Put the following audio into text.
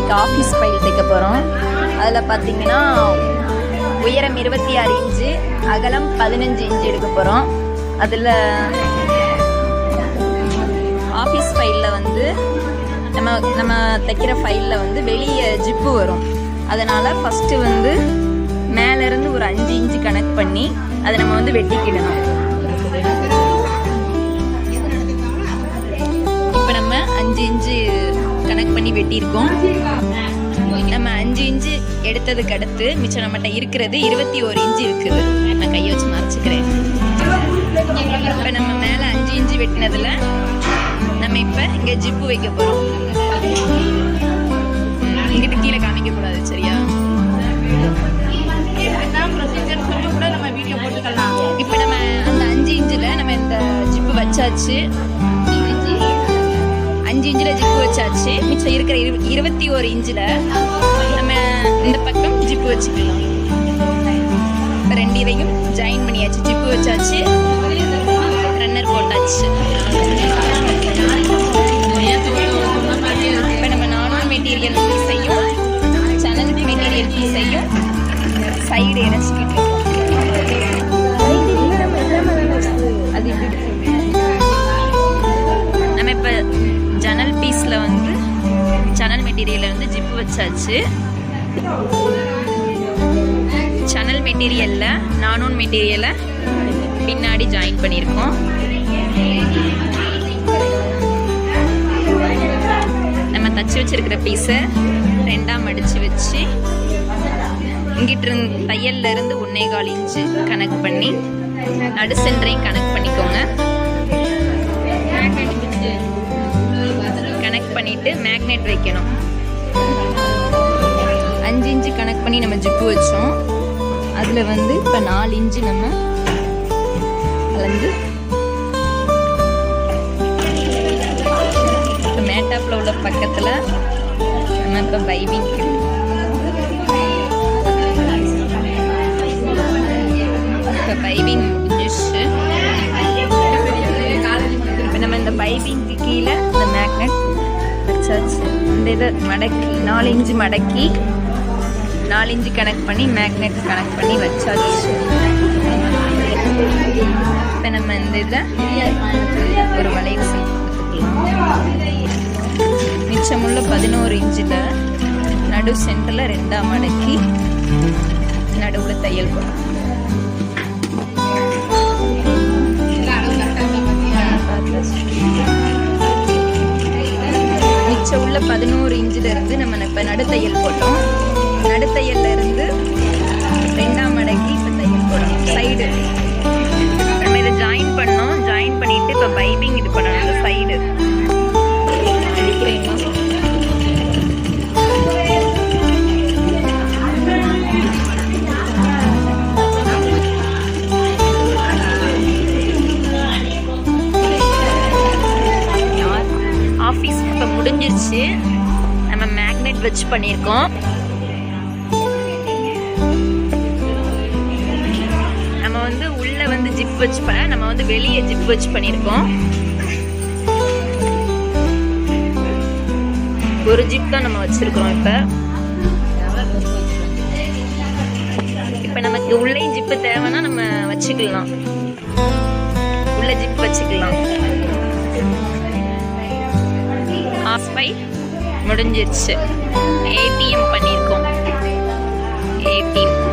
இன்னைக்கு office file தைக்க போகிறோம் அதில் பார்த்தீங்கன்னா உயரம் இருபத்தி ஆறு இன்ச்சு அகலம் பதினஞ்சு இன்ச்சு எடுக்க போகிறோம் அதில் ஆஃபீஸ் ஃபைலில் வந்து நம்ம நம்ம தைக்கிற ஃபைலில் வந்து வெளியே ஜிப்பு வரும். அதனால் ஃபஸ்ட்டு வந்து மேலேருந்து ஒரு அஞ்சு இன்ச்சு கனெக்ட் பண்ணி அதை நம்ம வந்து வெட்டிக்கிடணும். இப்போ நம்ம அஞ்சு இன்ச்சு கனெக்ட் பண்ணி வெட்டியிருக்கோம். நம்ம அஞ்சு இன்ச்சு எடுத்ததுக்கு அடுத்து மிச்சம் நம்மகிட்ட இருக்கிறது இருபத்தி ஒரு இன்ச்சு இருக்குது. நான் கையை வச்சு மறைச்சிக்கிறேன். இப்போ நம்ம மேலே அஞ்சு இன்ச்சு வெட்டினதுல நம்ம இப்போ இங்கே ஜிப்பு வைக்க போகிறோம் இங்கிட்டு கீழே காமிக்க கூடாது சரியா? இப்போ நம்ம அந்த அஞ்சு இன்ச்சில் நம்ம இந்த ஜிப்பு வச்சாச்சு. அஞ்சு இன்ச்சில் ஜிப்பு வச்சாச்சு. மிச்சம் இருக்கிற இரு இருபத்தி ஒரு இன்ச்சில் நம்ம இந்த பக்கம் ஜிப்பு வச்சுக்கலாம். இப்போ ரெண்டு இதையும் ஜாயின் பண்ணியாச்சு. ஜிப்பு வச்சாச்சு. ரன்னர் போட்டாச்சு. இப்போ நம்ம நார்மல் மெட்டீரியல் பீஸையும் சேனல் மெட்டீரியல் பீஸையும் சைடு இணைச்சிக்கிட்டு மெட்டீரியல் வந்து ஜிப்பு வச்சாச்சு. சனல் மெட்டீரியலில் நானூன் மெட்டீரியலை பின்னாடி ஜாயின் பண்ணியிருக்கோம். நம்ம தச்சு வச்சிருக்கிற பீஸை ரெண்டாம் மடித்து வச்சு இங்கிட்டு தையல்ல இருந்து ஒன்னே கால் இன்ச்சு கனெக்ட் பண்ணி நடு சென்டரையும் கனெக்ட் பண்ணிக்கோங்க. கனெக்ட் பண்ணிட்டு மேக்னெட் வைக்கணும். அஞ்சு இன்ச்சு கனெக்ட் பண்ணி நம்ம ஜிப்பு வச்சோம். அதில் வந்து இப்போ நாலு இன்ச்சு நம்ம கலந்து இப்போ மேட்டாப்பில் உள்ள பக்கத்தில் நம்ம இப்போ பைபிங் இப்போ பைபிங் முடிஞ்சிச்சு இப்போ நம்ம இந்த பைபிங்க்கு கீழே இந்த மேக்னெட் வச்சாச்சு. இந்த இதை மடக்கி நாலு இன்ச்சு மடக்கி நாலு இன்ச்சு கனெக்ட் பண்ணி மேக்னெட் கனெக்ட் பண்ணி வச்சாச்சு. இப்போ நம்ம இந்த இதில் ஒரு வளைவு செய்து கொடுத்துக்கலாம். மிச்சமுள்ள பதினோரு இன்ச்சில் நடு சென்டரில் ரெண்டாம் மடக்கி நடுவில் தையல் போடும் மிச்சம் உள்ள பதினோரு இன்ச்சில் இருந்து நம்ம இப்போ தையல் போட்டோம். நடுத்தையல்ல இருந்து ரெண்டாம் மடக்கி இப்போ தையல் போடணும். சைடு நம்ம இதை ஜாயின் பண்ணோம் ஜாயின் பண்ணிட்டு இப்போ பைபிங் இது பண்ணணும். இந்த சைடு ஆஃபீஸ் இப்போ முடிஞ்சிருச்சு. நம்ம மேக்னெட் வச்சு பண்ணியிருக்கோம். நம்ம வந்து உள்ள வந்து ஜிப் வச்சு பண்ண நம்ம வந்து வெளியே ஜிப் வச்சு பண்ணியிருக்கோம். ஒரு ஜிப் தான் நம்ம வச்சிருக்கிறோம் இப்போ. இப்போ நமக்கு உள்ளேயும் ஜிப்பு தேவைன்னா நம்ம வச்சுக்கலாம். உள்ள ஜிப் வச்சுக்கலாம். Of by. முடிஞ்சிருச்சு. ஏடிஎம் பண்ணியிருக்கோம். 18